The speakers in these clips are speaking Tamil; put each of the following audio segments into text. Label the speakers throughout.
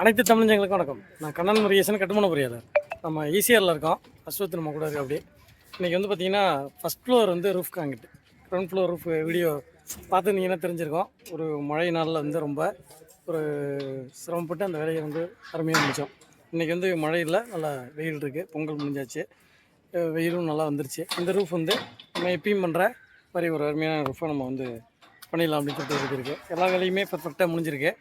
Speaker 1: அனைத்து தமிழஞ்சங்களுக்கும் வணக்கம். நான் கண்ணன் முருகேசன் கட்டுமான புரியாதார் நம்ம ஈசிஆரில் இருக்கோம். அஸ்வத் நம்ம கூட இருக்கு அப்படி இன்றைக்கி வந்து பார்த்தீங்கன்னா ஃபஸ்ட் ஃப்ளோர் வந்து ரூஃப் காங்கிட்டு கிரவுண்ட் ஃப்ளோர் ரூஃப் வீடியோ பார்த்துருந்தீங்கன்னா தெரிஞ்சிருக்கோம். ஒரு மழை நாளில் வந்து ரொம்ப ஒரு சிரமப்பட்டு அந்த வேலையை வந்து அருமையாக முடித்தோம் இன்றைக்கி வந்து மழை இல்லை நல்லா வெயில் இருக்குது பொங்கல் முடிஞ்சாச்சு. வெயிலும் நல்லா வந்துருச்சு. இந்த ரூஃப் வந்து நம்ம எப்பயும் பண்ணுற மாதிரி ஒரு அருமையான ரூஃபை நம்ம வந்து பண்ணிடலாம் அப்படின்னு சொல்லிட்டு இருக்குது எல்லா வேலையுமே பர்ஃபெக்டாக முடிஞ்சிருக்கு.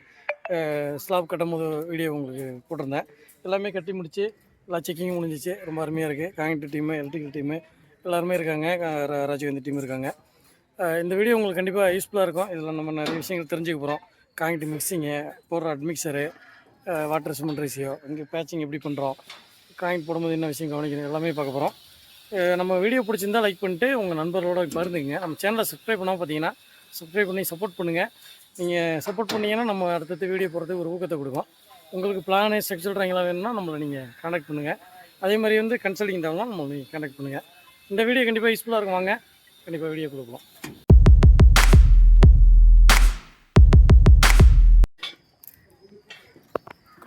Speaker 1: ஸ்லாப் கட்டும் போது வீடியோ உங்களுக்கு போட்டிருந்தேன். எல்லாமே கட்டி முடிச்சு எல்லா செக்கிங்கும் முடிஞ்சிச்சு. ரொம்ப அருமையாக இருக்குது காங்கிட்டு டீமு எலக்ட்ரிக்கல் டீமு எல்லாருமே இருக்காங்க. ரா- ராஜீவ்காந்தி டீம் இருக்காங்க. இந்த வீடியோ உங்களுக்கு கண்டிப்பாக யூஸ்ஃபுல்லாக இருக்கும். இதில் நம்ம நிறைய விஷயங்கள் தெரிஞ்சுக்க போகிறோம் காங்கிட்டு மிக்சிங்கு போடுற அட்மிக்சரு வாட்டர் சிமெண்ட் ரேசியோ இங்கே பேச்சிங் எப்படி பண்ணுறோம் காயின் போடும்போது என்ன விஷயம் கவனிக்கணும் எல்லாமே பார்க்க போகிறோம் நம்ம வீடியோ பிடிச்சிருந்தா லைக் பண்ணிட்டு உங்கள் நண்பர்களோட பருந்துங்க நம்ம சேனலை சப்ஸ்கிரைப் பண்ணாமல் பார்த்தீங்கன்னா சப்ஸ்கிரைப் பண்ணி சப்போர்ட் பண்ணுங்கள் நீங்கள் சப்போர்ட் பண்ணீங்கன்னா நம்ம அடுத்தடுத்த வீடியோ போகிறதுக்கு ஒரு ஊக்கத்தை கொடுக்கும். உங்களுக்கு பிளானு ஸ்ட்ரக்சர் ட்ராயிங்லாம் வேணும்னா நம்மளை நீங்கள் காண்டாக்ட் பண்ணுங்கள் அதே மாதிரி வந்து கன்சல்டிங் தேவைன்னா நம்மளை நீங்கள் காண்டாக்ட் பண்ணுங்கள் இந்த வீடியோ கண்டிப்பாக யூஸ்ஃபுல்லாக இருக்கும் வாங்க. கண்டிப்பாக வீடியோ கொடுக்கலாம்.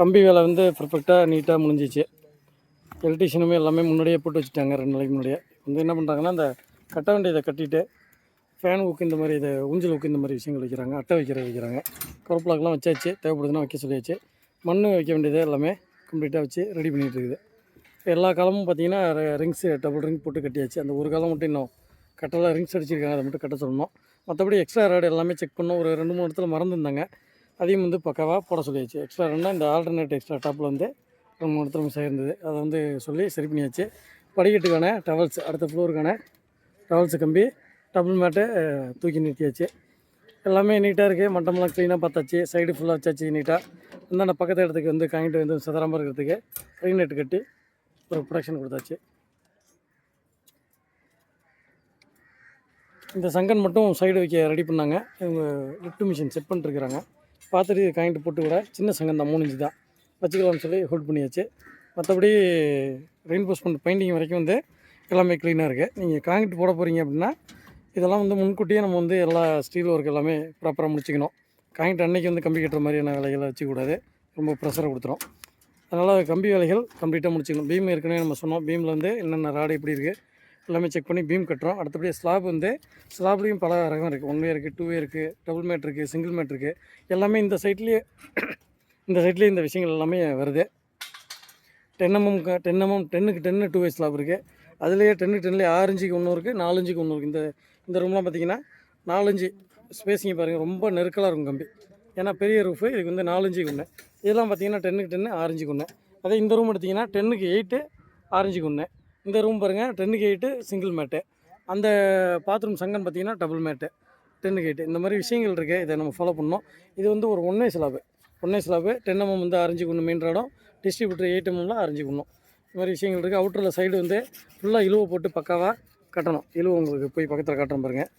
Speaker 1: கம்பி வேலை வந்து பர்ஃபெக்டாக நீட்டாக முடிஞ்சிச்சு. எலக்ட்ரிஷியனுமே எல்லாமே முன்னாடியே போட்டு வச்சுட்டாங்க. ரெண்டு நாளைக்கு முன்னாடியே. வந்து என்ன பண்ணுறாங்கன்னா அந்த கட்ட வேண்டியதை கட்டிட்டு ஃபேன் ஊக்கு இந்த மாதிரி இதை ஊஞ்சல் ஊக்கு இந்த மாதிரி விஷயங்கள் வைக்கிறாங்க அட்டை வைக்கிற வைக்கிறாங்க. கருப்பிளாக்கெலாம் வச்சாச்சு தேவைப்படுதுன்னா வைக்க சொல்லியாச்சு. மண் வைக்க வேண்டியது எல்லாமே கம்ப்ளீட்டாக வச்சு ரெடி பண்ணிகிட்டு இருக்குது. எல்லா காலமும் பார்த்தீங்கன்னா ரிங்ஸு டபுள் ரிங் போட்டு கட்டியாச்சு. அந்த ஒரு காலம் மட்டும் இன்னும் கட்டலாம் ரிங்ஸ் அடிச்சிருக்காங்க அதை மட்டும் கட்ட சொல்லணும். மற்றபடி எக்ஸ்ட்ரா ராடு எல்லாமே செக் பண்ணோம். ஒரு ரெண்டு மூணு இடத்துல மறந்துருந்தாங்க. அதையும் வந்து பக்காவாக போட சொல்லியாச்சு. எக்ஸ்ட்ரா ரெண்டாக இந்த ஆல்டர்னேட் எக்ஸ்ட்ரா டாப்பில் வந்து ரெண்டு மூணு இடத்துல மிஸ் ஆயிருந்தது. அதை வந்து சொல்லி சரி பண்ணியாச்சு. படிக்கட்டுக்கான டவல்ஸ் அடுத்த ஃப்ளோருக்கான டவல்ஸு கம்பி டபுள் மேட்டு தூக்கி நிறுத்தியாச்சு. எல்லாமே நீட்டாக இருக்குது மட்டமெல்லாம் க்ளீனாக பார்த்தாச்சு. சைடு ஃபுல்லாக வச்சாச்சு நீட்டாக இந்தாண்ட பக்கத்து இடத்துக்கு வந்து காங்கிட்டு வந்து சிதறாமல் இருக்கிறதுக்கு ட்ரெயின் நெட் கட்டி ஒரு ப்ரொடக்ஷன் கொடுத்தாச்சு. இந்த சங்கன் மட்டும் சைடு வைக்க ரெடி பண்ணாங்க. இவங்க லிஃப்ட் மிஷின் செட் பண்ணிட்டுருக்குறாங்க. பார்த்துட்டு காயின்ட்டு போட்டு கூட சின்ன சங்கம் தான் மூணு இன்ச்சு தான். வச்சுக்கலாம்னு சொல்லி ஹோல்ட் பண்ணியாச்சு. மற்றபடி ரெயின்போஸ்மெண்ட் பெயிண்டிங் வரைக்கும் வந்து எல்லாமே க்ளீனாக இருக்குது நீங்கள் காங்கிட்டு போட போகிறீங்க அப்படின்னா இதெல்லாம் வந்து முன்கூட்டியே நம்ம வந்து எல்லா ஸ்டீல் ஒர்க் எல்லாமே ப்ராப்பராக முடிச்சுக்கணும். காயின்ட் அன்னைக்கு வந்து கம்பி கட்டுற மாதிரியான வேலைகளை வச்சுக்கூடாது. ரொம்ப ப்ரெஷரை கொடுத்துரும். அதனால் கம்பி வேலைகள் கம்ப்ளீட்டாக முடிச்சுக்கணும். பீம் ஏற்கனவே நம்ம சொன்னோம். பீமில் வந்து என்னென்ன ராடு எப்படி இருக்குது எல்லாமே செக் பண்ணி பீம் கட்டுறோம். அடுத்தபடி ஸ்லாப் வந்து ஸ்லாப்லேயும் பல ரகம் இருக்குது ஒன் வே இருக்குது டூ வே இருக்குது டபுள் மேட் இருக்குது சிங்கிள் மேட் இருக்குது எல்லாமே இந்த சைட்லேயே இந்த சைட்லேயே இந்த விஷயங்கள் எல்லாமே வருது. டென் எம்எம் டென் எம்எம் டென்னுக்கு டென்னு டூ வே ஸ்லாப் இருக்குது அதுலேயே டென்னு டென்லேயே ஆறு இன்ச்சுக்கு ஒன்று இருக்குது நாலு இன்ச்சுக்கு ஒன்று இருக்குது இந்த இந்த ரூம்லாம் பார்த்தீங்கன்னா நாலஞ்சு ஸ்பேஸிங்க பாருங்கள் ரொம்ப நெருக்கலாக இருக்கும் கம்பி. ஏன்னா பெரிய ரூஃபு இதுக்கு வந்து நாலஞ்சுக்கு ஒன்று இதெல்லாம் பார்த்தீங்கன்னா டென்னுக்கு டென்னு ஆரஞ்சுக்கு ஒன்று அதே இந்த ரூம் எடுத்திங்கன்னா டென்னுக்கு எயிட்டு ஆரஞ்சுக்கு ஒன்று இந்த ரூம் பாருங்கள் டென்னுக்கு எயிட்டு சிங்கிள் மேட்டு அந்த பாத்ரூம் சங்கன் பார்த்தீங்கன்னா டபுள் மேட்டு டென்னுக்கு எயிட்டு இந்த மாதிரி விஷயங்கள் இருக்குது இதை நம்ம ஃபாலோ பண்ணோம் இது வந்து ஒரு ஒன்றே ஸ்லாபு ஒன்றே ஸ்லாபு டென் எம்எம் வந்து ஆரஞ்சு ஒன்று மெயின் ராடும் டிஸ்ட்ரிபியூட்டர் எயிட் எம்எம்ல ஆரஞ்சுக்கு ஒன்றும் இந்த மாதிரி விஷயங்கள் இருக்குது அவுட்டரில் சைடு வந்து ஃபுல்லாக இழுவை போட்டு பக்காவாக கட்டணும். இழுவை உங்களுக்கு போய் பக்கத்தில் கட்டணும் பாருங்கள்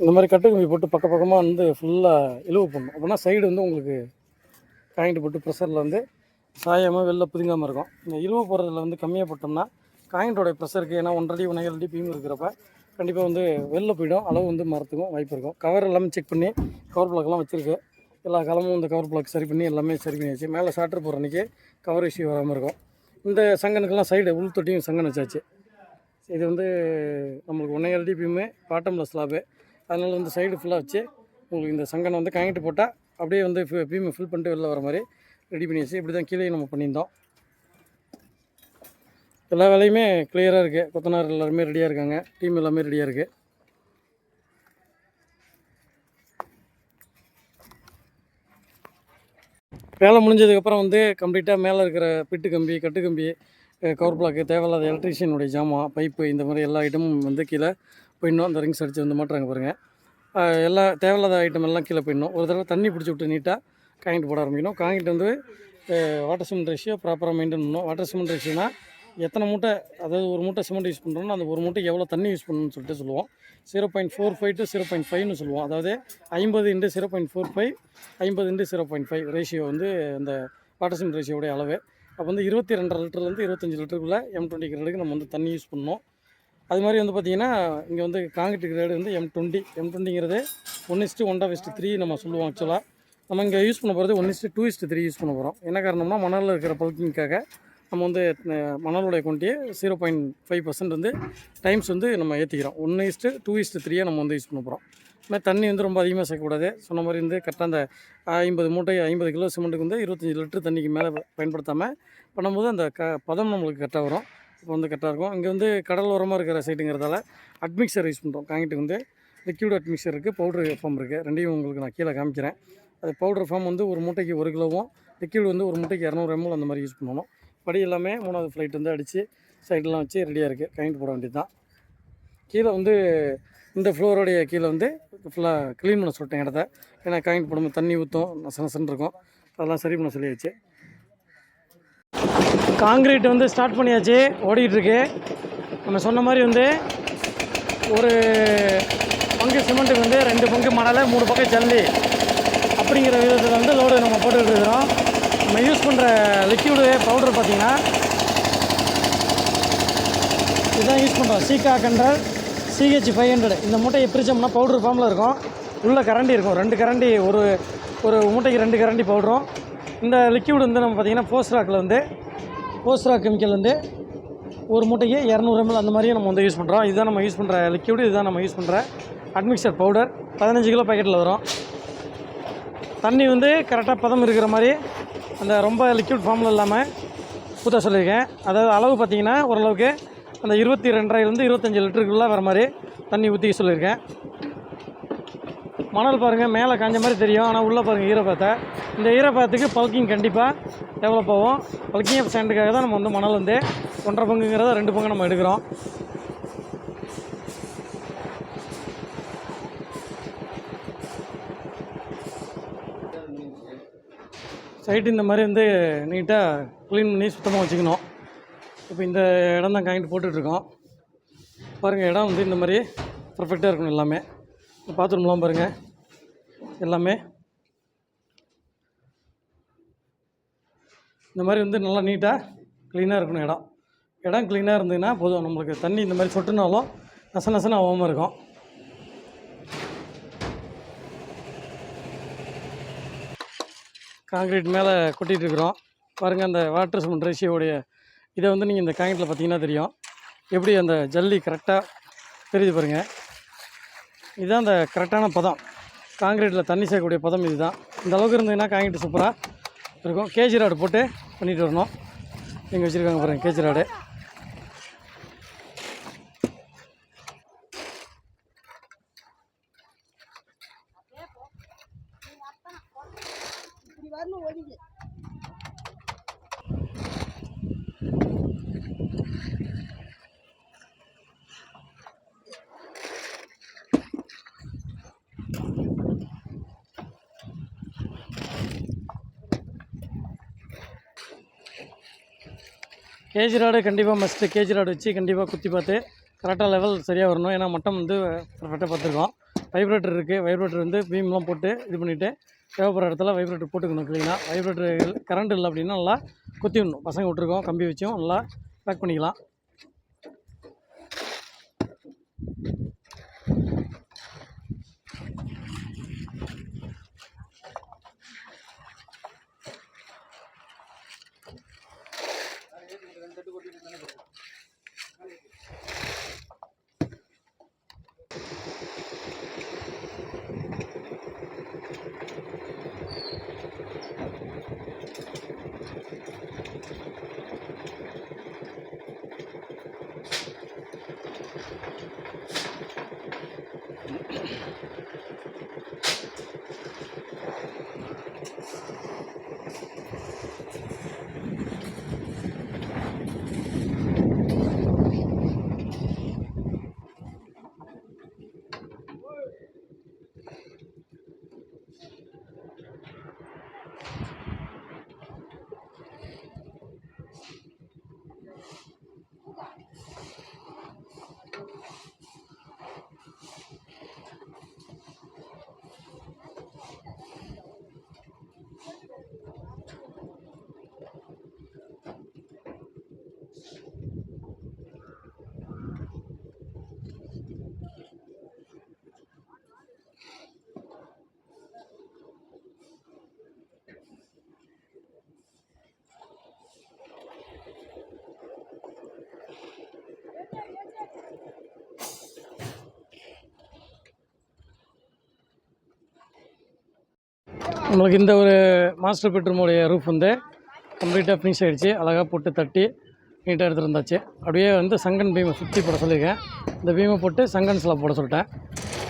Speaker 1: இந்த மாதிரி கட்டு கம்பி போட்டு பக்க பக்கமாக வந்து ஃபுல்லாக இழுவு பண்ணணும். அப்படின்னா சைடு வந்து உங்களுக்கு காயின்ட்டு போட்டு ப்ரெஷரில் வந்து சாயாமல் வெளில புதுங்காமல் இருக்கும். இந்த இழுவு போடுறதுல வந்து கம்மியாக போட்டோம்னா காயின்ட்டோட ப்ரெஷருக்கு ஏன்னா ஒன்றரை ஒன்றரை அடி பீம் இருக்கிறப்ப கண்டிப்பாக வந்து வெளில போயிடும். அளவு வந்து மரத்துக்கும் வாய்ப்பு இருக்கும். கவர் எல்லாமே செக் பண்ணி கவர் பிளாக்லாம் வச்சுருக்கு. எல்லா காலமும் இந்த கவர் பிளாக் சரி பண்ணி எல்லாமே சரி பண்ணியாச்சு. மேலே சாட்டர் போகிற அன்றைக்கி கவர் இஷ்யூ வராமல் இருக்கும். இந்த சங்கனுக்கெல்லாம் சைடு உள் தொட்டியும் சங்கன் வச்சாச்சு. இது வந்து நம்மளுக்கு ஒன்றே எல்டிபியுமே பாட்டமில் ஸ்லாபு அதனால் வந்து சைடு ஃபுல்லாக வச்சு உங்களுக்கு இந்த சங்கனை வந்து காங்கிட்டு போட்டால் அப்படியே வந்து பீமை ஃபில் பண்ணிட்டு வெளில வர மாதிரி ரெடி பண்ணியாச்சு. இப்படி தான் கீழே நம்ம பண்ணியிருந்தோம். எல்லா வேலையுமே கிளியராக இருக்குது கொத்தனார் எல்லாருமே ரெடியாக இருக்காங்க. டீம் எல்லாமே ரெடியாக இருக்குது வேலை முடிஞ்சதுக்கப்புறம் வந்து கம்ப்ளீட்டாக மேலே இருக்கிற பிட்டு கம்பி கட்டு கம்பி கவர் பிளாக்கு தேவையில்லாத எலக்ட்ரிஷியனுடைய ஜாமான் பைப்பு இந்த மாதிரி எல்லா ஐட்டமும் வந்து கீழே போயிடணும். அந்த ரிங்ஸ் அடித்து வந்து மாட்டுறாங்க பாருங்கள் எல்லா தேவையில்லாத ஐட்டம் எல்லாம் கீழே போயிடணும். ஒரு தடவை தண்ணி பிடிச்சி விட்டு நீட்டாக காங்கிட்டு போட ஆரம்பிக்கணும். காங்கிட்டு வந்து வாட்டர் சிமெண்ட் ரேஷியோ ப்ராப்பராக மெயின்டைன் பண்ணணும். வாட்டர் சிமெண்ட் ரேஷியோனா எத்தனை மூட்டை அதாவது ஒரு மூட்டை சிமெண்ட் யூஸ் பண்ணுறோன்னா அந்த ஒரு மூட்டை எவ்வளோ தண்ணி யூஸ் பண்ணணும்னு சொல்லிட்டு சொல்லுவோம். Zero point four five to zero point ஃபைவ்னு சொல்லுவோம். அதாவது ஐம்பது into zero point four five ஐம்பது into zero point five ratio வந்து அந்த வாட்டர் சிமெண்ட் ரேஷியோடைய அளவு. அப்போ வந்து இருபத்தி ரெண்டரை லிட்டர்லேருந்து இருபத்தஞ்சி லிட்டருக்குள்ளே எம் டுவெண்ட்டி கிரேடுக்கு நம்ம வந்து தண்ணி யூஸ் பண்ணணும். அது மாதிரி வந்து பார்த்திங்கன்னா இங்கே வந்து காங்கிரீட் கிரேடு வந்து M twenty M டுவெண்ட்டிங்கிறது one is to one half is to three நம்ம சொல்லுவோம் ஆக்சுவலாக நம்ம இங்கே யூஸ் பண்ண போகிறது one is to two is to three use பண்ண போகிறோம் என்ன காரணம்னா மணலில் இருக்கிற பல்கிங்காக நம்ம வந்து மணலுடைய குவான்டியை ஜீரோ பாயிண்ட் ஃபைவ் பர்சன்ட் வந்து டைம்ஸ் வந்து நம்ம ஏற்றிக்கிறோம் ஒன்று இஸ்ட்டு டூ இஸ்ட்டு த்ரீயாக நம்ம வந்து யூஸ் பண்ண போகிறோம் ஆனால் தண்ணி வந்து ரொம்ப அதிகமாக சேர்க்கக்கூடாது. சொன்ன மாதிரி வந்து கரெக்டாக அந்த ஐம்பது மூட்டை ஐம்பது கிலோ சிமெண்ட்டுக்கு வந்து இருபத்தஞ்சி லிட்டர் தண்ணிக்கு மேலே பயன்படுத்தாமல் பண்ணும்போது அந்த க பதம் நம்மளுக்கு கரெக்டாக வரும். இப்போ வந்து கரெக்டாக இருக்கும். இங்கே வந்து கடல் ஓரமாக இருக்கிற சைட்டுங்கிறதால அட்மிக்சர் யூஸ் பண்ணுறோம் காங்கிட்டு வந்து லிக்யூட் அட்மிக்சர் இருக்குது பவுடர் ஃபார்ம் இருக்குது ரெண்டையும் உங்களுக்கு நான் கீழே காமிக்கிறேன். அது பவுடர் ஃபார்ம் வந்து ஒரு மூட்டைக்கு ஒரு கிலோவும் லிக்யூட் வந்து ஒரு மூட்டைக்கு இரநூறு எம்எல் அந்த மாதிரி யூஸ் பண்ணணும். படி எல்லாமே மூணாவது ஃப்ளைட் வந்து அடித்து சைடெலாம் வச்சு ரெடியாக இருக்குது காயின்ட் போட வேண்டியது தான் கீழே வந்து இந்த ஃப்ளோரோடைய கீழே வந்து ஃபுல்லாக க்ளீன் பண்ண சொல்லிட்டேன் இடத்த. ஏன்னா காயின் போடும்போது தண்ணி ஊற்றும் நசனசன் இருக்கும். அதெல்லாம் சரி பண்ண சொல்லியாச்சு. காங்கிரீட் வந்து ஸ்டார்ட் பண்ணியாச்சு. ஓடிக்கிட்டுருக்கு நம்ம சொன்ன மாதிரி வந்து ஒரு பங்கு சிமெண்ட்டுக்கு வந்து ரெண்டு பங்கு மணலை மூணு பக்கம் ஜல்லி அப்படிங்கிற விதத்தில் வந்து லோடு நம்ம போட்டுக்கிட்டு இருக்கிறோம். நம்ம யூஸ் பண்ணுற லிக்யூடு பவுடர் பார்த்திங்கன்னா இதுதான் யூஸ் பண்ணுறோம் Sika hundred CH five hundred இந்த மூட்டையை பிரித்தோம்னா பவுடர் ஃபார்மில் இருக்கும். உள்ளே கரண்டி இருக்கும். ரெண்டு கரண்டி ஒரு ஒரு மூட்டைக்கு ரெண்டு கரண்டி பவுடரும் இந்த லிக்யூடு வந்து நம்ம பார்த்திங்கன்னா போஸ்ட்ராக்கில் வந்து போஸ்ட்ரா ராக் கெமிக்கல் வந்து ஒரு மூட்டைக்கு இரநூறு எம்எல் அந்த மாதிரியும் நம்ம வந்து யூஸ் பண்ணுறோம் இதுதான் நம்ம யூஸ் பண்ணுற லிக்யூடு இதுதான் நம்ம யூஸ் பண்ணுற அட்மிக்சர் பவுடர் பதினஞ்சு கிலோ பாக்கெட்டில் வரும். தண்ணி வந்து கரெக்டாக பதம் இருக்கிற மாதிரி அந்த ரொம்ப லிக்விட் ஃபார்மில் இல்லாமல் ஊற்ற சொல்லியிருக்கேன். அதாவது அளவு பார்த்தீங்கன்னா ஓரளவுக்கு அந்த இருபத்தி ரெண்டாயிரம்லேருந்து இருபத்தஞ்சி லிட்டருக்குள்ளே வர மாதிரி தண்ணி ஊற்றிக்க சொல்லியிருக்கேன். மணல் பாருங்கள் மேலே காஞ்ச மாதிரி தெரியும். ஆனால் உள்ளே பாருங்கள் ஈரப்பாத்தை இந்த ஈரப்பாத்துக்கு பல்கிங் கண்டிப்பாக டெவலப் ஆகும். பல்கிங் சென்ட்டுக்காக தான் நம்ம வந்து மணல் வந்து ஒன்றரை பங்குங்கிறத ரெண்டு பங்கு நம்ம எடுக்கிறோம். சைட்டு இந்த மாதிரி வந்து நீட்டாக க்ளீன் பண்ணி சுத்தமாக வச்சுக்கணும். இப்போ இந்த இடம் தான் காங்கிட்டு போட்டுட்ருக்கோம். பாருங்கள் இடம் வந்து இந்த மாதிரி பர்ஃபெக்டாக இருக்கணும் எல்லாமே. பாத்ரூம்லாம் பாருங்கள் எல்லாமே. இந்த மாதிரி வந்து நல்லா நீட்டாக க்ளீனாக இருக்கணும் இடம். இடம் க்ளீனாக இருந்ததுன்னா போதும். நம்மளுக்கு தண்ணி இந்த மாதிரி சொட்டுனாலும் நச நசன்னு ஆகாமல் இருக்கும். காங்கிரீட் மேலே கொட்டிகிட்டு இருக்கிறோம் பாருங்கள் அந்த வாட்டர் சிமெண்ட் ரேஷியோடைய இதை வந்து நீங்கள் இந்த காங்கிரீட்டில் பார்த்தீங்கன்னா தெரியும். எப்படி அந்த ஜல்லி கரெக்டாக தெரியுது பாருங்கள் இதுதான் அந்த கரெக்டான பதம். காங்கிரீட்டில் தண்ணி சேர்க்கக்கூடிய பதம் இதுதான். இந்த அளவுக்கு இருந்ததுன்னா காங்கிரீட் சூப்பராக இருக்கும். கேஜி ராடு போட்டு பண்ணிட்டு வரணும். இங்கே வச்சுருக்காங்க பாருங்கள் கேஜி ராடு கேஜி ராடு கண்டிப்பாக மஸ்ட்டு கேஜி ராடு வச்சு கண்டிப்பாக குத்தி பார்த்து கரெக்டாக லெவல் சரியாக வரணும். ஏன்னா மட்டம் வந்து பர்ஃபெக்டாக பார்த்துருக்கோம். வைப்ரேட்டர் இருக்குது வைப்ரேட்டர் வந்து பீம்லாம் போட்டு இது பண்ணிவிட்டு தேவைப்படுற இடத்துல வைப்ரேட்டர் போட்டுக்கணும் கிளீனாக வைப்ரேட்டர் கரண்ட் இல்லை அப்படின்னா நல்லா குத்தி விடணும். பசங்க விட்ருக்கோம் கம்பி வச்சும் நல்லா பேக் பண்ணிக்கலாம். நம்மளுக்கு இந்த ஒரு மாஸ்டர் பெட்ரூமுடைய ரூஃப் வந்து கம்ப்ளீட்டாக ஃபினிஷ் ஆகிடுச்சு அழகாக போட்டு தட்டி நீட்டாக எடுத்துகிட்டு வந்தாச்சு. அப்படியே வந்து சங்கன் பீமை சுற்றி போட சொல்லியிருக்கேன். இந்த பீமை போட்டு சங்கன் போட சொல்லிட்டேன்.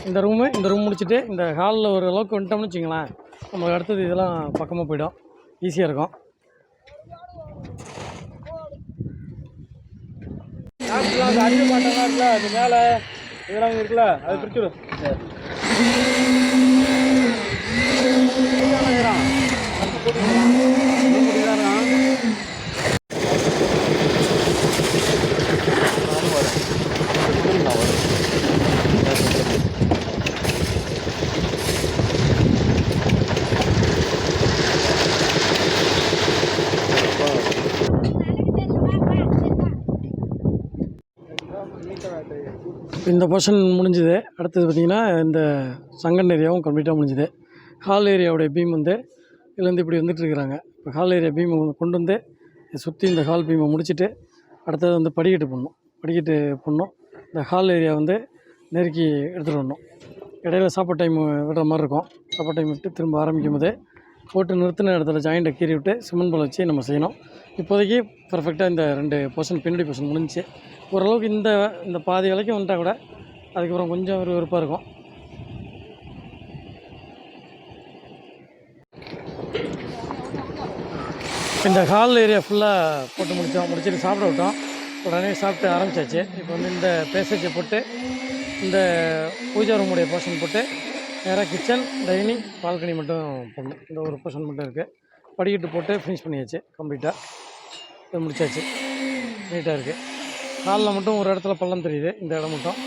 Speaker 1: இந்த ரூமு இந்த ரூம் முடிச்சுட்டு இந்த ஹாலில் ஒரு அளவுக்கு வந்துட்டோம்னு வச்சிங்களேன் நம்மளுக்கு அடுத்தது இதெல்லாம் பக்கமாக போயிடும். ஈஸியாக இருக்கும்.
Speaker 2: இருக்குல்ல அது மேலே இதெல்லாம் இருக்குல்ல அது பிரிச்சுடும்
Speaker 1: இந்த போர்ஷன் முடிஞ்சுது. அடுத்தது பார்த்திங்கன்னா இந்த சங்கன் ஏரியாவும் கம்ப்ளீட்டாக முடிஞ்சுது. ஹால் ஏரியாவுடைய பீம் வந்து இதுலேருந்து இப்படி வந்துட்டுருக்குறாங்க இப்போ ஹால் ஏரியா பீம் கொண்டு வந்து சுற்றி இந்த ஹால் பீமை முடிச்சுட்டு அடுத்தது வந்து படிக்கட்டு போடணும். படிக்கட்டு போடணும். இந்த ஹால் ஏரியா வந்து நெருக்கி எடுத்துகிட்டு வரணும். இடையில சாப்பாடு டைம் விடுற மாதிரி இருக்கும். சாப்பாடு டைம் விட்டு திரும்ப ஆரம்பிக்கும் போது போட்டு நிறுத்தின இடத்துல ஜாயிண்ட்டை கீறி விட்டு சிமெண்ட் பால் வச்சு நம்ம செய்யணும். இப்போதைக்கு பர்ஃபெக்டாக இந்த ரெண்டு போர்ஷன் பின்னாடி போர்ஷன் முடிஞ்சிச்சு. ஓரளவுக்கு இந்த இந்த பாதி வரைக்கும் வந்துட்டால் கூட அதுக்கப்புறம் கொஞ்சம் ஒரு விருப்பாக இருக்கும். இந்த ஹால் ஏரியா ஃபுல்லாக போட்டு முடித்தோம் முடிச்சுட்டு சாப்பிட விட்டோம். உடனே சாப்பிட்டு ஆரம்பிச்சாச்சு. இப்போ வந்து இந்த பேசேஜை போட்டு இந்த பூஜா ரூமுடைய போர்ஷன் போட்டு நேராக கிச்சன் டைனிங் பால்கனி மட்டும் போடணும். இந்த ஒரு போர்ஷன் மட்டும் இருக்குது படிக்கட்டு போட்டு ஃபினிஷ் பண்ணியாச்சு. கம்ப்ளீட்டாக இது முடிச்சாச்சு. நீட்டாக இருக்குது காலில் மட்டும் ஒரு இடத்துல பள்ளம் தெரியுது. இந்த இடம் மட்டும்.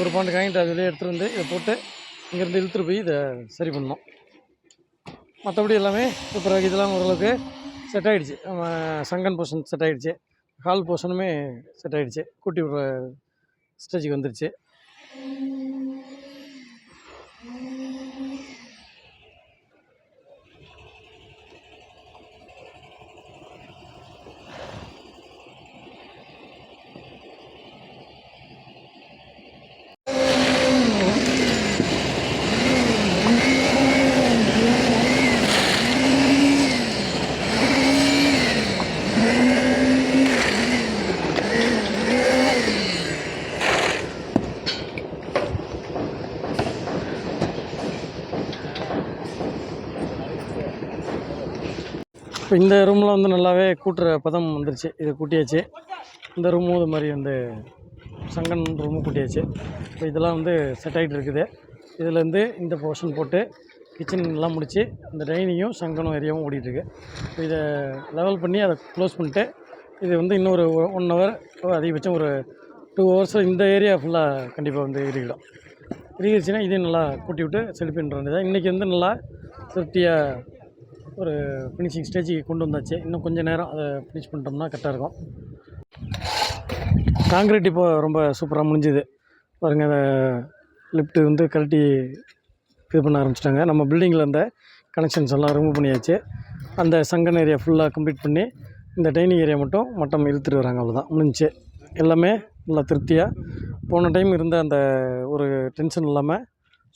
Speaker 1: ஒரு பாண்டு காயின்ட்டு அதிலே எடுத்துகிட்டு வந்து இதை போட்டு இங்கேருந்து இழுத்துட்டு போய் இதை சரி பண்ணோம் மற்றபடி எல்லாமே சூப்பராக இதெல்லாம் ஓரளவுக்கு செட் ஆகிடுச்சு நம்ம சங்கன் போர்ஷன் செட் ஆகிடுச்சு ஹால் போர்ஷனுமே செட் ஆகிடுச்சு கூட்டி விட்ற ஸ்டேஜுக்கு வந்துருச்சு. இப்போ இந்த ரூமில் வந்து நல்லாவே கூட்டுற பதம் வந்துருச்சு. இது கூட்டியாச்சு. இந்த ரூமும் இது மாதிரி வந்து சங்கன் ரூமும் கூட்டியாச்சு. இப்போ இதெல்லாம் வந்து செட் ஆகிட்டு இருக்குது. இதுலேருந்து இந்த போர்ஷன் போட்டு கிச்சன் எல்லாம் முடித்து இந்த டைனிங்கும் சங்கனும் ஏரியாவும் ஓடிட்டுருக்கு இப்போ இதை லெவல் பண்ணி அதை க்ளோஸ் பண்ணிட்டு இது வந்து இன்னொரு ஒன் ஹவர் அதிகபட்சம் ஒரு டூ ஹவர்ஸில் இந்த ஏரியா ஃபுல்லாக கண்டிப்பாக வந்து இருக்கிடும் இருந்துச்சுன்னா இதையும் நல்லா கூட்டி விட்டு செல் பண்ணுற இன்றைக்கி வந்து நல்லா திருப்தியாக ஒரு ஃபினிஷிங் ஸ்டேஜுக்கு கொண்டு வந்தாச்சு. இன்னும் கொஞ்சம் நேரம் அதை ஃபினிஷ் பண்ணிட்டோம்னா கரெக்டாக இருக்கும். காங்கிரீட் இப்போ ரொம்ப சூப்பராக முடிஞ்சுது. பாருங்கள் அந்த லிஃப்ட்டு வந்து கழட்டி இது பண்ண ஆரம்பிச்சிட்டாங்க. நம்ம பில்டிங்கில் இருந்த கனெக்ஷன்ஸ் எல்லாம் ரிமூவ் பண்ணியாச்சு. அந்த சங்கன் ஏரியா ஃபுல்லாக கம்ப்ளீட் பண்ணி இந்த டைனிங் ஏரியா மட்டும் மட்டம் இழுத்துட்டு வராங்க. அவ்வளோதான் முடிஞ்சுச்சு எல்லாமே நல்லா திருப்தியாக போன டைம் இருந்த அந்த ஒரு டென்ஷன் இல்லாமல்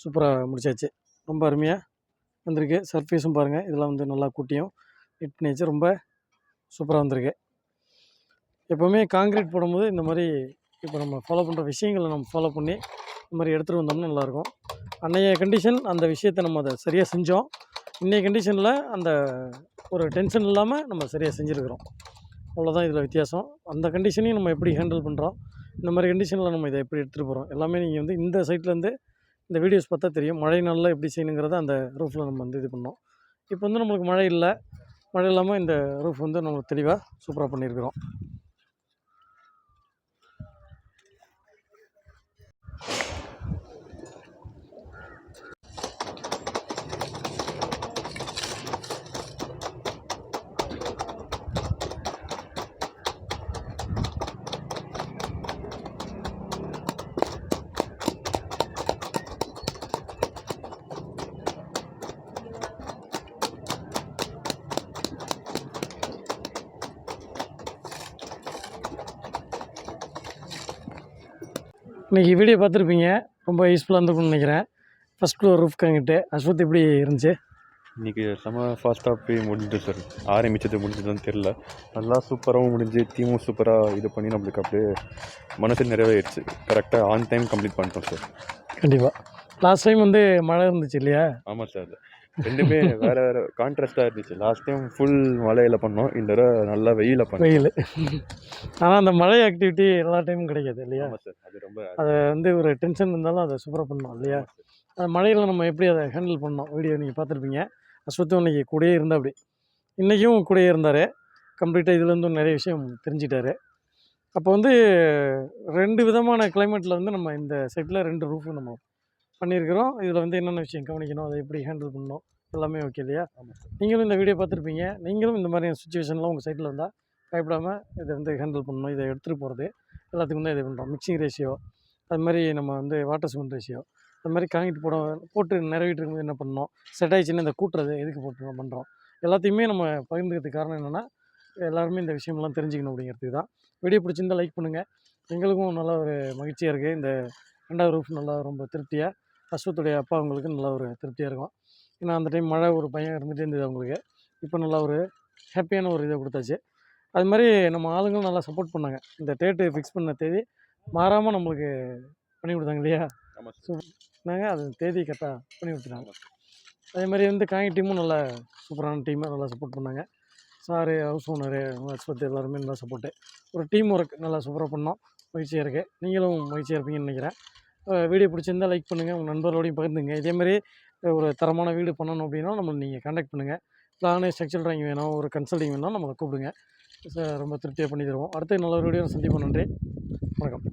Speaker 1: சூப்பராக முடிச்சாச்சு. ரொம்ப அருமையாக வந்திருக்கு. சர்ஃபேஸும் பாருங்கள் இதெல்லாம் வந்து நல்லா கூட்டியும். ஹிட் நேச்சர் ரொம்ப சூப்பராக வந்திருக்கு. எப்போவுமே காங்கிரீட் போடும்போது இந்த மாதிரி இப்போ நம்ம ஃபாலோ பண்ணுற விஷயங்களை நம்ம ஃபாலோ பண்ணி இந்த மாதிரி எடுத்துகிட்டு வந்தோம்னா நல்லாயிருக்கும். அன்றைய கண்டிஷன் அந்த விஷயத்தை நம்ம அதை சரியாக செஞ்சோம். இன்றைய கண்டிஷனில் அந்த ஒரு டென்ஷன் இல்லாமல் நம்ம சரியாக செஞ்சுருக்கிறோம். அவ்வளோதான் இதில் வித்தியாசம். அந்த கண்டிஷனையும் நம்ம எப்படி ஹேண்டில் பண்ணுறோம் இந்த மாதிரி கண்டிஷனில் நம்ம இதை எப்படி எடுத்துகிட்டு போகிறோம் எல்லாமே நீங்கள் வந்து இந்த சைட்லேருந்து இந்த வீடியோஸ் பார்த்தா தெரியும். மழை நாளில் எப்படி செய்யணுங்கிறத அந்த ரூஃபில் நம்ம வந்து இது பண்ணோம். இப்போ வந்து நம்மளுக்கு மழை இல்லை. மழை இல்லாமல் இந்த ரூஃப் வந்து நம்ம தெளிவாக சூப்பராக பண்ணியிருக்கிறோம். இன்றைக்கி வீடியோ பார்த்துருப்பீங்க. ரொம்ப யூஸ்ஃபுல்லாக இருந்திருக்கும்னு நினைக்கிறேன். First floor roof concrete Aswath எப்படி இருந்துச்சு?
Speaker 3: இன்றைக்கி செம ஃபாஸ்ட்டாக போய் முடிஞ்சுது சார் ஆரம்பிச்சது முடிஞ்சதுன்னு தெரில நல்லா சூப்பராகவும் முடிஞ்சு டீமும் சூப்பராக இது பண்ணி நம்மளுக்கு அப்படியே மனசு நிறைவேறிடுச்சு. கரெக்டாக ஆன் டைம் கம்ப்ளீட் பண்ணிட்டோம் சார்
Speaker 1: கண்டிப்பாக லாஸ்ட் டைம் வந்து மழை இருந்துச்சு இல்லையா?
Speaker 3: ஆமாம் சார் ரெண்டுமே வேறு வேறு கான்ட்ராஸ்ட்டாக இருந்துச்சு. லாஸ்ட் டைம் ஃபுல் மழையில் பண்ணோம். இந்த தடவை நல்லா வெயிலில் பண்ணோம்.
Speaker 1: வெயில். ஆனால் அந்த மழை ஆக்டிவிட்டி எல்லா டைமும் கிடைக்காது இல்லையா?
Speaker 3: சார் அது ரொம்ப
Speaker 1: அதை வந்து ஒரு டென்ஷன் இருந்தாலும் அதை சூப்பராக பண்ணோம் இல்லையா? அந்த மழையில் நம்ம எப்படி அதை ஹேண்டில் பண்ணோம்? வீடியோ நீங்கள் பார்த்துருப்பீங்க. அஸ்வத்தும் இன்னைக்கு கூடயே இருந்தா அப்படி. இன்றைக்கும் கூடயே இருந்தார். கம்ப்ளீட்டாக இதுலேருந்து நிறைய விஷயம் தெரிஞ்சிட்டாரு. அப்போ வந்து ரெண்டு விதமான கிளைமேட்டில் வந்து நம்ம இந்த செட்டில் ரெண்டு ரூஃபும் நம்ம பண்ணியிருக்கிறோம். இதில் வந்து என்னென்ன விஷயம் கவனிக்கணும் அதை எப்படி ஹேண்டில் பண்ணணும் எல்லாமே ஓகே இல்லையா? நீங்களும் இந்த வீடியோ பார்த்துருப்பீங்க. நீங்களும் இந்த மாதிரியான சுச்சுவேஷன்லாம் உங்கள் சைட்டில் இருந்தால் பயப்படாமல் இதை வந்து ஹேண்டில் பண்ணணும். இதை எடுத்துகிட்டு போகிறது எல்லாத்துக்கும் தான் இது பண்ணுறோம் மிக்சிங் ரேஷியோ அது மாதிரி நம்ம வந்து வாட்டர் சிமெண்ட் ரேஷியோ அது மாதிரி காங்கிட்டு போட போட்டு நிறைவேற்றி இருக்கும்போது என்ன பண்ணணும்? செட் ஆயிடுச்சுன்னு இந்த கூட்டுறது எதுக்கு போட்டு பண்ணுறோம் எல்லாத்தையுமே நம்ம பகிர்ந்துக்கிறதுக்கு காரணம் என்னென்னா எல்லாருமே இந்த விஷயம்லாம் தெரிஞ்சுக்கணும் அப்படிங்கிறதுக்கு தான். வீடியோ பிடிச்சிருந்தா லைக் பண்ணுங்கள் எங்களுக்கும் நல்ல ஒரு மகிழ்ச்சியாக இருக்குது இந்த ரெண்டாவது ரூஃப் நல்லா ரொம்ப திருப்தியாக அஸ்வத்துடைய அப்பா அவங்களுக்கு நல்ல ஒரு திருப்தியாக இருக்கும். ஏன்னா அந்த டைம் மழை ஒரு பயம் இருந்துகிட்டே இருந்தது அவங்களுக்கு. இப்போ நல்லா ஒரு ஹாப்பியான ஒரு இதை கொடுத்தாச்சு. அது மாதிரி நம்ம ஆளுங்களும் நல்லா சப்போர்ட் பண்ணாங்க. இந்த டேட்டு ஃபிக்ஸ் பண்ண தேதி மாறாமல் நம்மளுக்கு பண்ணி கொடுத்தாங்க இல்லையா? நாங்கள் அது தேதி கரெக்டாக பண்ணி கொடுத்துட்டாங்க. அதே மாதிரி வந்து காங்கி டீமும் நல்லா சூப்பரான டீமாக நல்லா சப்போர்ட் பண்ணாங்க. சாரு ஹவுஸ் ஓனரு அஸ்வத் எல்லாருமே நல்லா சப்போர்ட்டு ஒரு டீம் ஒர்க் நல்லா சூப்பராக பண்ணோம். மகிழ்ச்சியாக இருக்குது நீங்களும் மகிழ்ச்சியாக இருப்பீங்கன்னு நினைக்கிறேன். வீடியோ பிடிச்சிருந்தா லைக் பண்ணுங்கள் உங்கள் நண்பர்களோடையும் பகிர்ந்துங்க. இதேமாரி ஒரு தரமான வீடு பண்ணணும் அப்படின்னா நம்மளை நீங்கள் காண்டாக்ட் பண்ணுங்கள் பிளானு ஸ்ட்ரக்சர் ட்ராயிங் வேணும் ஒரு கன்சல்டிங் வேணும் நம்மளை கூப்பிடுங்க. ரொம்ப திருப்தியாக பண்ணி தருவோம். அடுத்த நல்ல வீடியோ சந்திப்போம். நன்றி. வணக்கம்.